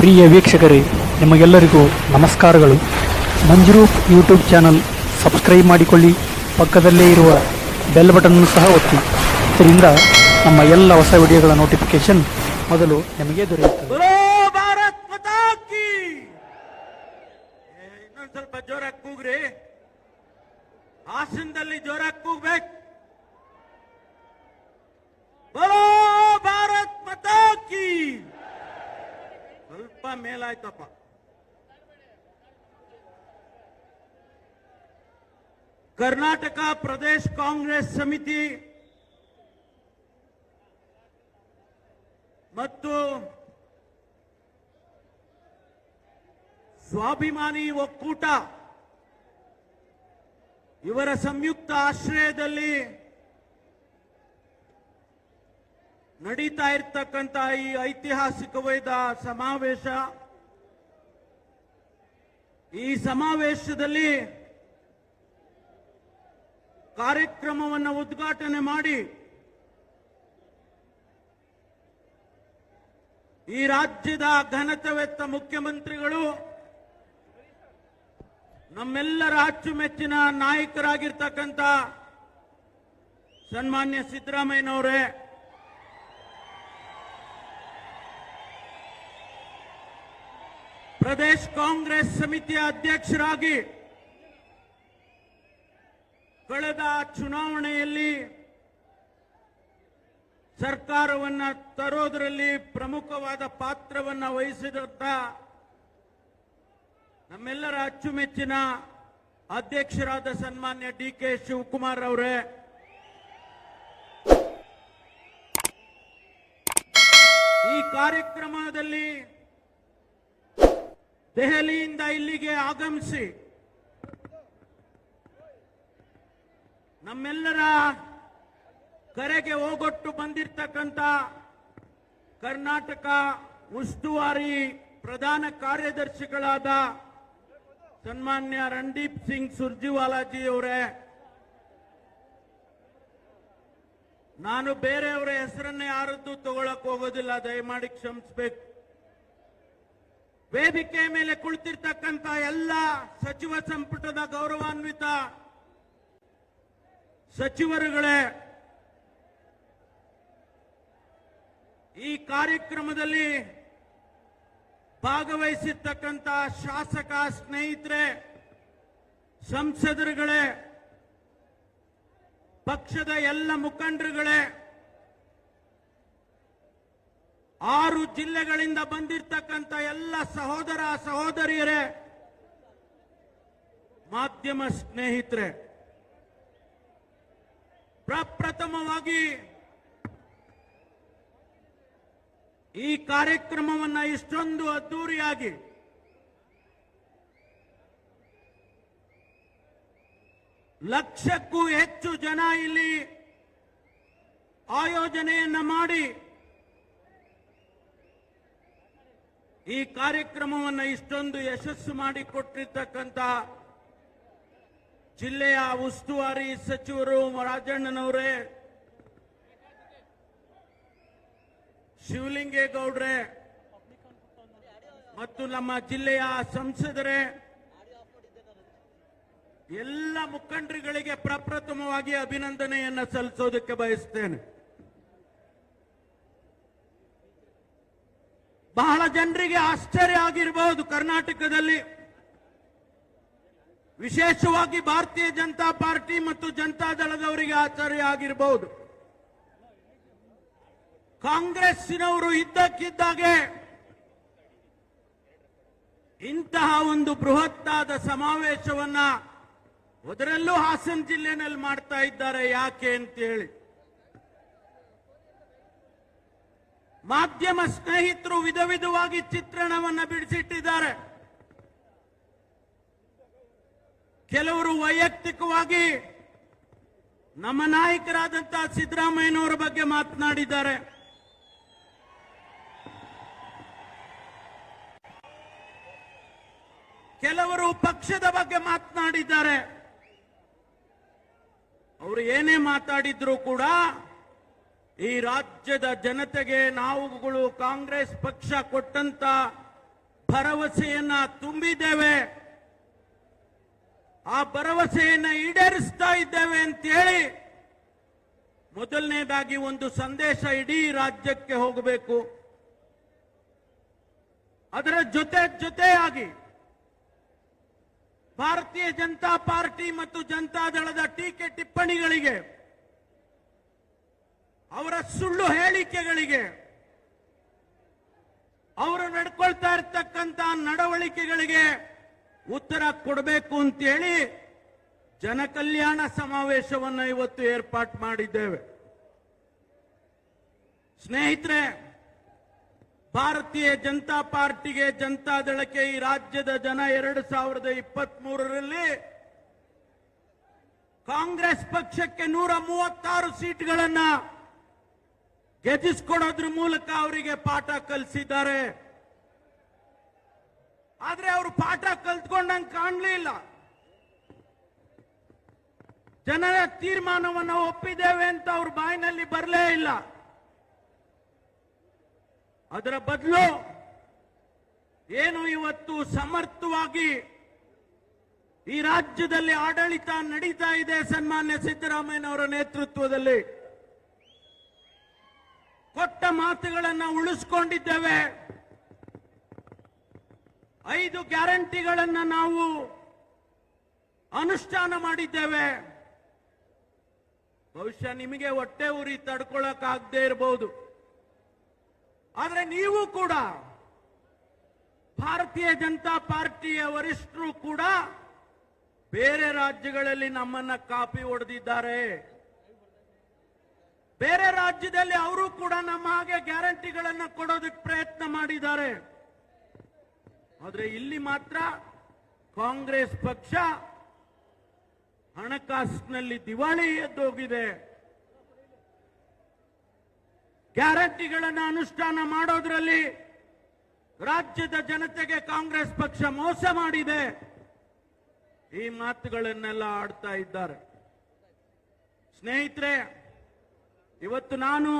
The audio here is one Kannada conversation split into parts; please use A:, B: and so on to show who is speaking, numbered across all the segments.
A: ಪ್ರಿಯ ವೀಕ್ಷಕರೇ, ನಿಮಗೆಲ್ಲರಿಗೂ ನಮಸ್ಕಾರಗಳು. ಮಂಜುರೂಪ್ ಯೂಟ್ಯೂಬ್ ಚಾನಲ್ ಸಬ್ಸ್ಕ್ರೈಬ್ ಮಾಡಿಕೊಳ್ಳಿ, ಪಕ್ಕದಲ್ಲೇ ಇರುವ ಬೆಲ್ ಬಟನ್ನು ಸಹ ಒತ್ತಿ. ಇದರಿಂದ ನಮ್ಮ ಎಲ್ಲ ಹೊಸ ವಿಡಿಯೋಗಳ ನೋಟಿಫಿಕೇಶನ್ ಮೊದಲು ನಿಮಗೆ ದೊರೆಯುತ್ತದೆ.
B: ಸ್ವಲ್ಪ ಜೋರಾಗಿ ಕೂಗ್ರಿ. ಹಾಸನದಲ್ಲಿ ಜೋರಾಗಿ ಮೇಲಾಯ್ತಪ್ಪ ಕರ್ನಾಟಕ ಪ್ರದೇಶ ಕಾಂಗ್ರೆಸ್ ಸಮಿತಿ ಮತ್ತು ಸ್ವಾಭಿಮಾನಿ ಒಕ್ಕೂಟ ಇವರ ಸಂಯುಕ್ತ ಆಶ್ರಯದಲ್ಲಿ ನಡೀತಾ ಇರ್ತಕ್ಕಂತಹ ಈ ಐತಿಹಾಸಿಕವಾದ ಸಮಾವೇಶ, ಈ ಸಮಾವೇಶದಲ್ಲಿ ಕಾರ್ಯಕ್ರಮವನ್ನು ಉದ್ಘಾಟನೆ ಮಾಡಿ ಈ ರಾಜ್ಯದ ಘನತವೆತ್ತ ಮುಖ್ಯಮಂತ್ರಿಗಳು ನಮ್ಮೆಲ್ಲರ ಅಚ್ಚುಮೆಚ್ಚಿನ ನಾಯಕರಾಗಿರ್ತಕ್ಕಂಥ ಸನ್ಮಾನ್ಯ ಸಿದ್ದರಾಮಯ್ಯನವರೇ ಪ್ರದೇಶ್ ಕಾಂಗ್ರೆಸ್ ಸಮಿತಿಯ ಅಧ್ಯಕ್ಷರಾಗಿ ಕಳೆದ ಚುನಾವಣೆಯಲ್ಲಿ ಸರ್ಕಾರವನ್ನ ತರೋದರಲ್ಲಿ ಪ್ರಮುಖವಾದ ಪಾತ್ರವನ್ನ ವಹಿಸಿದಂತ ನಮ್ಮೆಲ್ಲರ ಅಚ್ಚುಮೆಚ್ಚಿನ ಅಧ್ಯಕ್ಷರಾದ ಸನ್ಮಾನ್ಯ ಡಿ ಕೆ ಶಿವಕುಮಾರ್ ಅವರೇ. ಈ ಕಾರ್ಯಕ್ರಮದಲ್ಲಿ ದೆಹಲಿಯಿಂದ ಇಲ್ಲಿಗೆ ಆಗಮಿಸಿ ನಮ್ಮೆಲ್ಲರ ಕರೆಗೆ ಹೋಗೊಟ್ಟು ಬಂದಿರತಕ್ಕಂತ ಕರ್ನಾಟಕ ಉಸ್ತುವಾರಿ ಪ್ರಧಾನ ಕಾರ್ಯದರ್ಶಿಗಳಾದ ಸನ್ಮಾನ್ಯ ರಣದೀಪ್ ಸಿಂಗ್ ಸುರ್ಜಿವಾಲಾಜಿ ಅವರೇ, ನಾನು ಬೇರೆಯವರ ಹೆಸರನ್ನೇ ಯಾರದ್ದು ತಗೊಳಕ್ ಹೋಗೋದಿಲ್ಲ, ದಯಮಾಡಿ ಕ್ಷಮಿಸ್ಬೇಕು. ವೇದಿಕೆ ಮೇಲೆ ಕುಳಿತಿರ್ತಕ್ಕಂಥ ಎಲ್ಲ ಸಚಿವ ಸಂಪುಟದ ಗೌರವಾನ್ವಿತ ಸಚಿವರುಗಳೇ, ಈ ಕಾರ್ಯಕ್ರಮದಲ್ಲಿ ಭಾಗವಹಿಸಿರ್ತಕ್ಕಂಥ ಶಾಸಕ ಸ್ನೇಹಿತರೆ, ಸಂಸದರುಗಳೇ, ಪಕ್ಷದ ಎಲ್ಲ ಮುಖಂಡರುಗಳೇ ಆರು ಜಿಲ್ಲೆಗಳಿಂದ ಬಂದಿರತಕ್ಕಂಥ ಎಲ್ಲ ಸಹೋದರ ಸಹೋದರಿಯರೇ, ಮಾಧ್ಯಮ ಸ್ನೇಹಿತರೆ, ಪ್ರಪ್ರಥಮವಾಗಿ ಈ ಕಾರ್ಯಕ್ರಮವನ್ನ ಇಷ್ಟೊಂದು ಅದ್ದೂರಿಯಾಗಿ ಲಕ್ಷಕ್ಕೂ ಹೆಚ್ಚು ಜನ ಇಲ್ಲಿ ಆಯೋಜನೆಯನ್ನ ಮಾಡಿ ಈ ಕಾರ್ಯಕ್ರಮವನ್ನು ಇಷ್ಟೊಂದು ಯಶಸ್ಸು ಮಾಡಿಕೊಟ್ಟಿರ್ತಕ್ಕಂಥ ಜಿಲ್ಲೆಯ ಉಸ್ತುವಾರಿ ಸಚಿವರು ರಾಜಣ್ಣನವರೇ, ಶಿವಲಿಂಗೇಗೌಡ್ರೆ, ಮತ್ತು ನಮ್ಮ ಜಿಲ್ಲೆಯ ಸಂಸದರೇ, ಎಲ್ಲ ಮುಖಂಡರುಗಳಿಗೆ ಪ್ರಪ್ರಥಮವಾಗಿ ಅಭಿನಂದನೆಯನ್ನು ಸಲ್ಲಿಸೋದಕ್ಕೆ ಬಯಸ್ತೇನೆ. ಬಹಳ ಜನರಿಗೆ ಆಶ್ಚರ್ಯ ಆಗಿರಬಹುದು ಕರ್ನಾಟಕದಲ್ಲಿ. ವಿಶೇಷವಾಗಿ ಭಾರತೀಯ ಜನತಾ ಪಾರ್ಟಿ ಮತ್ತು ಜನತಾ ದಳದವರಿಗೆ ಆಶ್ಚರ್ಯ ಆಗಿರಬಹುದು ಕಾಂಗ್ರೆಸ್ಸಿನವರು ಇದ್ದಕ್ಕಿದ್ದಾಗೆ ಇಂತಹ ಒಂದು ಬೃಹತ್ತಾದ ಸಮಾವೇಶವನ್ನ ಅದರಲ್ಲೂ ಹಾಸನ ಜಿಲ್ಲೆನಲ್ಲಿ ಮಾಡ್ತಾ ಇದ್ದಾರೆ ಯಾಕೆ ಅಂತೇಳಿ. ಮಾಧ್ಯಮ ಸ್ನೇಹಿತರು ವಿಧ ವಿಧವಾಗಿ ಚಿತ್ರಣವನ್ನು ಬಿಡಿಸಿಟ್ಟಿದ್ದಾರೆ. ಕೆಲವರು ವೈಯಕ್ತಿಕವಾಗಿ ನಮ್ಮ ನಾಯಕರಾದಂತಹ ಸಿದ್ದರಾಮಯ್ಯನವರ ಬಗ್ಗೆ ಮಾತನಾಡಿದ್ದಾರೆ. ಕೆಲವರು ಪಕ್ಷದ ಬಗ್ಗೆ ಮಾತನಾಡಿದ್ದಾರೆ. ಅವರು ಏನೇ ಮಾತಾಡಿದ್ರು ಕೂಡ ಈ ರಾಜ್ಯದ ಜನತೆಗೆ ನಾವುಗಳು ಕಾಂಗ್ರೆಸ್ ಪಕ್ಷ ಕೊಟ್ಟಂತ ಭರವಸೆಯನ್ನ ತುಂಬಿದ್ದೇವೆ. ಆ ಭರವಸೆಯನ್ನ ಈಡೇರಿಸ್ತಾ ಇದ್ದೇವೆ ಅಂತೇಳಿ ಮೊದಲನೇದಾಗಿ ಒಂದು ಸಂದೇಶ ಇಡೀ ರಾಜ್ಯಕ್ಕೆ ಹೋಗಬೇಕು. ಅದರ ಜೊತೆ ಜೊತೆಯಾಗಿ ಭಾರತೀಯ ಜನತಾ ಪಾರ್ಟಿ ಮತ್ತು ಜನತಾದಳದ ಟೀಕೆ ಟಿಪ್ಪಣಿಗಳಿಗೆ ಅವರ ಸುಳ್ಳು ಹೇಳಿಕೆಗಳಿಗೆ, ಅವರು ನಡ್ಕೊಳ್ತಾ ಇರ್ತಕ್ಕಂತ ನಡವಳಿಕೆಗಳಿಗೆ ಉತ್ತರ ಕೊಡಬೇಕು ಅಂತೇಳಿ ಜನಕಲ್ಯಾಣ ಸಮಾವೇಶವನ್ನು ಇವತ್ತು ಏರ್ಪಾಟ್ ಮಾಡಿದ್ದೇವೆ. ಸ್ನೇಹಿತರೆ, ಭಾರತೀಯ ಜನತಾ ಪಾರ್ಟಿಗೆ ಜನತಾದಳಕ್ಕೆ ಈ ರಾಜ್ಯದ ಜನ ಎರಡು ಸಾವಿರದ ಇಪ್ಪತ್ತ್ ಮೂರರಲ್ಲಿ ಕಾಂಗ್ರೆಸ್ ಪಕ್ಷಕ್ಕೆ ನೂರ ಮೂವತ್ತಾರು ಸೀಟ್ಗಳನ್ನ ಗೆದ್ದಿಸ್ಕೊಡೋದ್ರ ಮೂಲಕ ಅವರಿಗೆ ಪಾಠ ಕಲಿಸಿದ್ದಾರೆ. ಆದ್ರೆ ಅವರು ಪಾಠ ಕಲ್ತ್ಕೊಂಡಂಗೆ ಕಾಣಲಿಲ್ಲ ಜನರ ತೀರ್ಮಾನವನ್ನು ಒಪ್ಪಿದ್ದೇವೆ ಅಂತ ಅವ್ರ ಬಾಯಿನಲ್ಲಿ ಬರಲೇ ಇಲ್ಲ. ಅದರ ಬದಲು ಏನು ಇವತ್ತು ಸಮರ್ಥವಾಗಿ ಈ ರಾಜ್ಯದಲ್ಲಿ ಆಡಳಿತ ನಡೀತಾ ಇದೆ ಸನ್ಮಾನ್ಯ ಸಿದ್ದರಾಮಯ್ಯನವರ ನೇತೃತ್ವದಲ್ಲಿ. ಕೊಟ್ಟ ಮಾತುಗಳನ್ನು ಉಳಿಸ್ಕೊಂಡಿದ್ದೇವೆ. ಐದು ಗ್ಯಾರಂಟಿಗಳನ್ನು ನಾವು ಅನುಷ್ಠಾನ ಮಾಡಿದ್ದೇವೆ. ಬಹುಶಃ ನಿಮಗೆ ಹೊಟ್ಟೆ ಉರಿ ತಡ್ಕೊಳಕ್ಕಾಗದೇ ಇರಬಹುದು ಆದರೆ ನೀವು ಕೂಡ, ಭಾರತೀಯ ಜನತಾ ಪಾರ್ಟಿಯ ವರಿಷ್ಠರು ಕೂಡ ಬೇರೆ ರಾಜ್ಯಗಳಲ್ಲಿ ನಮ್ಮನ್ನ ಕಾಪಿ ಹೊಡೆದಿದ್ದಾರೆ. ಬೇರೆ ರಾಜ್ಯದಲ್ಲಿ ಅವರು ಕೂಡ ನಮ್ಮ ಹಾಗೆ ಗ್ಯಾರಂಟಿಗಳನ್ನು ಕೊಡೋದಕ್ಕೆ ಪ್ರಯತ್ನ ಮಾಡಿದ್ದಾರೆ. ಆದರೆ ಇಲ್ಲಿ ಮಾತ್ರ ಕಾಂಗ್ರೆಸ್ ಪಕ್ಷ ಹಣಕಾಸಿನಲ್ಲಿ ದಿವಾಳಿ ಎದ್ದೋಗಿದೆ. ಗ್ಯಾರಂಟಿಗಳನ್ನು ಅನುಷ್ಠಾನ ಮಾಡೋದ್ರಲ್ಲಿ ರಾಜ್ಯದ ಜನತೆಗೆ ಕಾಂಗ್ರೆಸ್ ಪಕ್ಷ ಮೋಸ ಮಾಡಿದೆ. ಈ ಮಾತುಗಳನ್ನೆಲ್ಲ ಆಡ್ತಾ ಇದ್ದಾರೆ. ಸ್ನೇಹಿತರೆ ಇವತ್ತು ನಾನು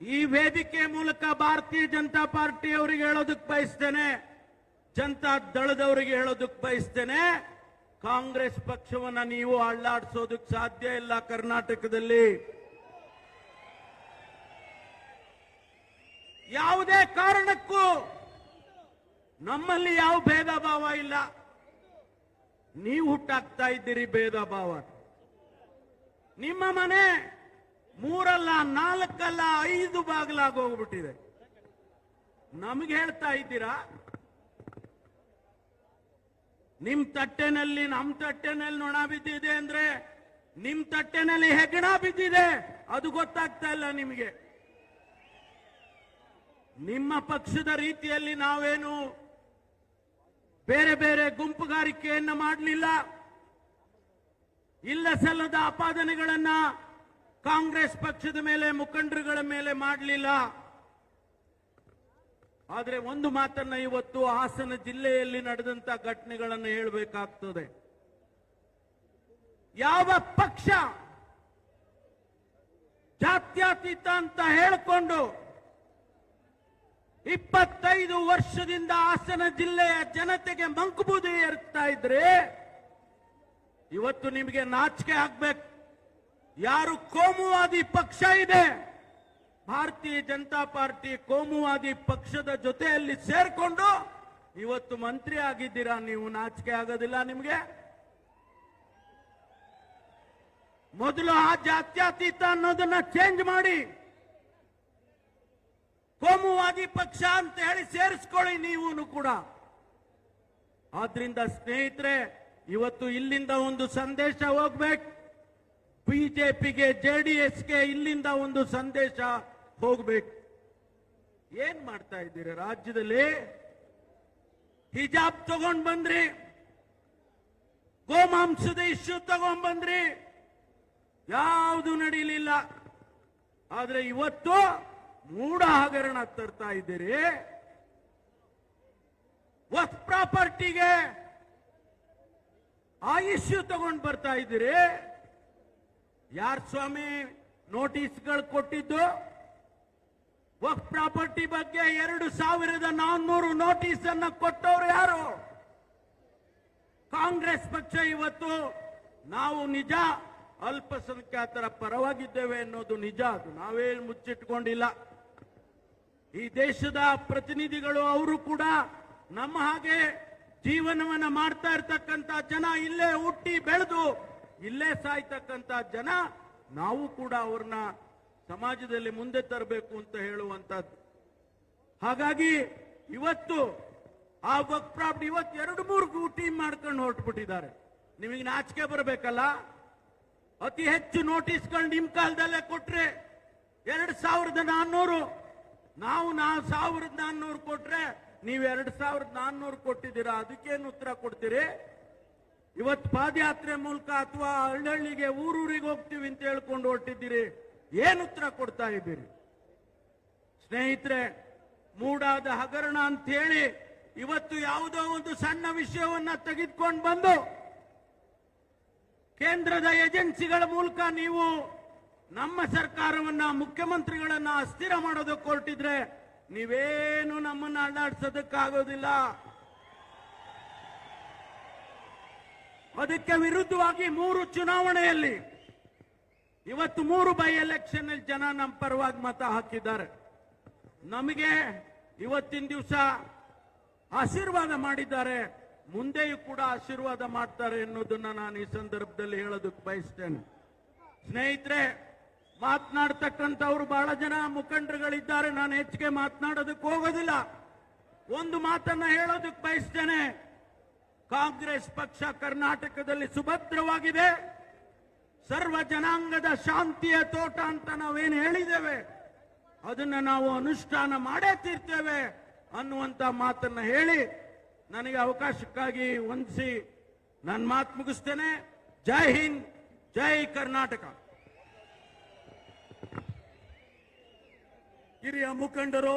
B: ಈ ವೇದಿಕೆ ಮೂಲಕ ಭಾರತೀಯ ಜನತಾ ಪಾರ್ಟಿ ಅವರಿಗೆ ಹೇಳೋದಕ್ಕೆ ಬಯಸ್ತೇನೆ, ಜನತಾ ದಳದವರಿಗೆ ಹೇಳೋದಕ್ಕೆ ಬಯಸ್ತೇನೆ. ಕಾಂಗ್ರೆಸ್ ಪಕ್ಷವನ್ನ ನೀವು ಅಳ್ಳಾಡಿಸೋದಕ್ಕೆ ಸಾಧ್ಯ ಇಲ್ಲ ಕರ್ನಾಟಕದಲ್ಲಿ. ಯಾವುದೇ ಕಾರಣಕ್ಕೂ ನಮ್ಮಲ್ಲಿ ಯಾವ ಭೇದ ಭಾವ ಇಲ್ಲ. ನೀವು ಹುಟ್ಟಾಕ್ತಾ ಇದ್ದೀರಿ ಭೇದ ಭಾವ. ನಿಮ್ಮ ಮನೆ ಮೂರಲ್ಲ, ನಾಲ್ಕಲ್ಲ, ಐದು ಬಾಗಿಲಾಗಿ ಹೋಗ್ಬಿಟ್ಟಿದೆ. ನಮ್ಗೆ ಹೇಳ್ತಾ ಇದ್ದೀರಾ? ನಿಮ್ ತಟ್ಟೆನಲ್ಲಿ, ನಮ್ ತಟ್ಟೆನಲ್ಲಿ ನೊಣ ಬಿದ್ದಿದೆ ಅಂದ್ರೆ ನಿಮ್ ತಟ್ಟೆನಲ್ಲಿ ಹೆಗ್ಗಣ ಬಿದ್ದಿದೆ. ಅದು ಗೊತ್ತಾಗ್ತಾ ಇಲ್ಲ ನಿಮಗೆ. ನಿಮ್ಮ ಪಕ್ಷದ ರೀತಿಯಲ್ಲಿ ನಾವೇನು ಬೇರೆ ಬೇರೆ ಗುಂಪುಗಾರಿಕೆಯನ್ನು ಮಾಡಲಿಲ್ಲ. ಇಲ್ಲ ಸಲ್ಲದ ಆಪಾದನೆಗಳನ್ನ ಕಾಂಗ್ರೆಸ್ ಪಕ್ಷದ ಮೇಲೆ, ಮುಖಂಡರುಗಳ ಮೇಲೆ ಮಾಡಲಿಲ್ಲ. ಆದರೆ ಒಂದು ಮಾತನ್ನ ಇವತ್ತು ಹಾಸನ ಜಿಲ್ಲೆಯಲ್ಲಿ ನಡೆದಂತ ಘಟನೆಗಳನ್ನು ಹೇಳಬೇಕಾಗ್ತದೆ. ಯಾವ ಪಕ್ಷ ಜಾತ್ಯತೀತ ಅಂತ ಹೇಳಿಕೊಂಡು ಇಪ್ಪತ್ತೈದು ವರ್ಷದಿಂದ ಹಾಸನ ಜಿಲ್ಲೆಯ ಜನತೆಗೆ ಮಂಕುಬೂದಿ ಏರ್ತಾ ಇದ್ರೆ ಇವತ್ತು ನಿಮಗೆ ನಾಚಿಕೆ ಆಗ್ಬೇಕು. ಯಾರು ಕೋಮುವಾದಿ ಪಕ್ಷ ಇದೆ, ಭಾರತೀಯ ಜನತಾ ಪಾರ್ಟಿ ಕೋಮುವಾದಿ ಪಕ್ಷದ ಜೊತೆಯಲ್ಲಿ ಸೇರ್ಕೊಂಡು ಇವತ್ತು ಮಂತ್ರಿ ಆಗಿದ್ದೀರಾ, ನೀವು ನಾಚಿಕೆ ಆಗೋದಿಲ್ಲ ನಿಮಗೆ? ಮೊದಲು ಆ ಜಾತ್ಯತೀತ ಅನ್ನೋದನ್ನ ಚೇಂಜ್ ಮಾಡಿ. ಕೋಮುವಾದಿ ಪಕ್ಷ ಅಂತ ಹೇಳಿ ಸೇರಿಸ್ಕೊಳ್ಳಿ ನೀವು ಕೂಡ. ಆದ್ರಿಂದ ಸ್ನೇಹಿತರೆ ಇವತ್ತು ಇಲ್ಲಿಂದ ಒಂದು ಸಂದೇಶ ಹೋಗ್ಬೇಕು. ಬಿಜೆಪಿಗೆ ಎಸ್ಗೆ ಇಲ್ಲಿಂದ ಒಂದು ಸಂದೇಶ ಹೋಗ್ಬೇಕು. ಏನ್ ಮಾಡ್ತಾ ಇದ್ದೀರಿ ರಾಜ್ಯದಲ್ಲಿ? ಹಿಜಾಬ್ ತಗೊಂಡ್ ಬಂದ್ರಿ. ಗೋಮಾಂಸದ ಇಶ್ಯೂ ತಗೊಂಡ್ ಬಂದ್ರಿ. ಯಾವುದು ನಡೀಲಿಲ್ಲ. ಆದ್ರೆ ಇವತ್ತು ಮೂಢ ಹಗರಣ ತರ್ತಾ ಇದ್ದೀರಿ. ವಕ್ ಪ್ರಾಪರ್ಟಿಗೆ ಆ ಇಶ್ಯೂ ತಗೊಂಡ್ ಬರ್ತಾ ಇದ್ದೀರಿ? ಯಾರ್ ಸ್ವಾಮಿ ನೋಟಿಸ್ಗಳು ಕೊಟ್ಟಿದ್ದು? ವಕ್ ಪ್ರಾಪರ್ಟಿ ಬಗ್ಗೆ ಎರಡು ಸಾವಿರದ ನಾನ್ನೂರು ನೋಟಿಸ್ ಅನ್ನ ಕೊಟ್ಟವರು ಯಾರು? ಕಾಂಗ್ರೆಸ್ ಪಕ್ಷ ಇವತ್ತು ನಾವು ನಿಜ, ಅಲ್ಪಸಂಖ್ಯಾತರ ಪರವಾಗಿದ್ದೇವೆ ಅನ್ನೋದು ನಿಜ, ಅದು ನಾವೇ ಮುಚ್ಚಿಟ್ಕೊಂಡಿಲ್ಲ. ಈ ದೇಶದ ಪ್ರತಿನಿಧಿಗಳು, ಅವರು ಕೂಡ ನಮ್ಮ ಹಾಗೆ ಜೀವನವನ್ನ ಮಾಡ್ತಾ ಇರ್ತಕ್ಕಂತ ಜನ ಇಲ್ಲೇ ಹುಟ್ಟಿ ಬೆಳೆದು ಇಲ್ಲೇ ಸಾಯ್ತಕ್ಕಂತ ಜನ ನಾವು ಕೂಡ ಅವ್ರನ್ನ ಸಮಾಜದಲ್ಲಿ ಮುಂದೆ ತರಬೇಕು ಅಂತ ಹೇಳುವಂತದ್ದು ಹಾಗಾಗಿ ಇವತ್ತು ಆ ವರ್ಕ್ ಪ್ರಾಪರ್ಟಿ ಇವತ್ತು ಎರಡು ಮೂರು ಟೀಮ್ ಮಾಡ್ಕೊಂಡು ಹೊರಟ್ಬಿಟ್ಟಿದ್ದಾರೆ. ನಿಮಗೆ ನಾಚಿಕೆ ಬರಬೇಕಲ್ಲ? ಅತಿ ಹೆಚ್ಚು ನೋಟಿಸ್ಗಳು ನಿಮ್ ಕಾಲದಲ್ಲೇ ಕೊಟ್ರೆ ಎರಡು ಸಾವಿರದ ನಾನ್ನೂರು. ನಾವು ನಾ ಸಾವಿರದ ನಾನ್ನೂರು ಕೊಟ್ರೆ ನೀವು ಎರಡ್ ಸಾವಿರದ ನಾನ್ನೂರು ಕೊಟ್ಟಿದ್ದೀರಾ, ಅದಕ್ಕೇನು ಉತ್ತರ ಕೊಡ್ತೀರಿ? ಇವತ್ತು ಪಾದಯಾತ್ರೆ ಮೂಲಕ ಅಥವಾ ಹಳ್ಳಿಗೆ ಊರೂರಿಗೆ ಹೋಗ್ತೀವಿ ಅಂತ ಹೇಳ್ಕೊಂಡು ಹೊರಟಿದ್ದೀರಿ. ಏನು ಉತ್ತರ ಕೊಡ್ತಾ ಇದ್ದೀರಿ? ಸ್ನೇಹಿತರೆ, ಮೂಡಾದ ಹಗರಣ ಅಂತ ಹೇಳಿ ಇವತ್ತು ಯಾವುದೋ ಒಂದು ಸಣ್ಣ ವಿಷಯವನ್ನ ತೆಗೆದುಕೊಂಡು ಬಂದು ಕೇಂದ್ರದ ಏಜೆನ್ಸಿಗಳ ಮೂಲಕ ನೀವು ನಮ್ಮ ಸರ್ಕಾರವನ್ನ, ಮುಖ್ಯಮಂತ್ರಿಗಳನ್ನ ಅಸ್ಥಿರ ಮಾಡೋದಕ್ಕೆ ಹೊರಟಿದ್ರೆ ನೀವೇನು ನಮ್ಮನ್ನ ಅಲ್ಲಾಡ್ಸೋದಕ್ಕಾಗೋದಿಲ್ಲ. ಅದಕ್ಕೆ ವಿರುದ್ಧವಾಗಿ ಮೂರು ಚುನಾವಣೆಯಲ್ಲಿ ಇವತ್ತು ಮೂರು ಬೈ ಎಲೆಕ್ಷನ್ ಅಲ್ಲಿ ಜನ ನಮ್ಮ ಪರವಾಗಿ ಮತ ಹಾಕಿದ್ದಾರೆ. ನಮಗೆ ಇವತ್ತಿನ ದಿವಸ ಆಶೀರ್ವಾದ ಮಾಡಿದ್ದಾರೆ. ಮುಂದೆಯೂ ಕೂಡ ಆಶೀರ್ವಾದ ಮಾಡ್ತಾರೆ ಅನ್ನೋದನ್ನ ನಾನು ಈ ಸಂದರ್ಭದಲ್ಲಿ ಹೇಳೋದಕ್ಕೆ ಬಯಸ್ತೇನೆ. ಸ್ನೇಹಿತರೆ ಮಾತನಾಡ್ತಕ್ಕಂಥವ್ರು ಬಹಳ ಜನ ಮುಖಂಡರುಗಳಿದ್ದಾರೆ. ನಾನು ಹೆಚ್ಚಿಗೆ ಮಾತನಾಡೋದಕ್ಕೆ ಹೋಗೋದಿಲ್ಲ. ಒಂದು ಮಾತನ್ನ ಹೇಳೋದಕ್ಕೆ ಬಯಸ್ತೇನೆ. ಕಾಂಗ್ರೆಸ್ ಪಕ್ಷ ಕರ್ನಾಟಕದಲ್ಲಿ ಸುಭದ್ರವಾಗಿದೆ. ಸರ್ವ ಜನಾಂಗದ ಶಾಂತಿಯ ತೋಟ ಅಂತ ನಾವೇನು ಹೇಳಿದ್ದೇವೆ? ಅದನ್ನ ನಾವು ಅನುಷ್ಠಾನ ಮಾಡೇ ತೀರ್ತೇವೆ ಅನ್ನುವಂತ ಮಾತನ್ನ ಹೇಳಿ ನನಗೆ ಅವಕಾಶಕ್ಕಾಗಿ ವಂದಿಸಿ ನನ್ನ ಮಾತು ಮುಗಿಸ್ತೇನೆ. ಜೈ ಹಿಂದ್, ಜೈ ಕರ್ನಾಟಕ. ಹಿರಿಯ ಮುಖಂಡರು.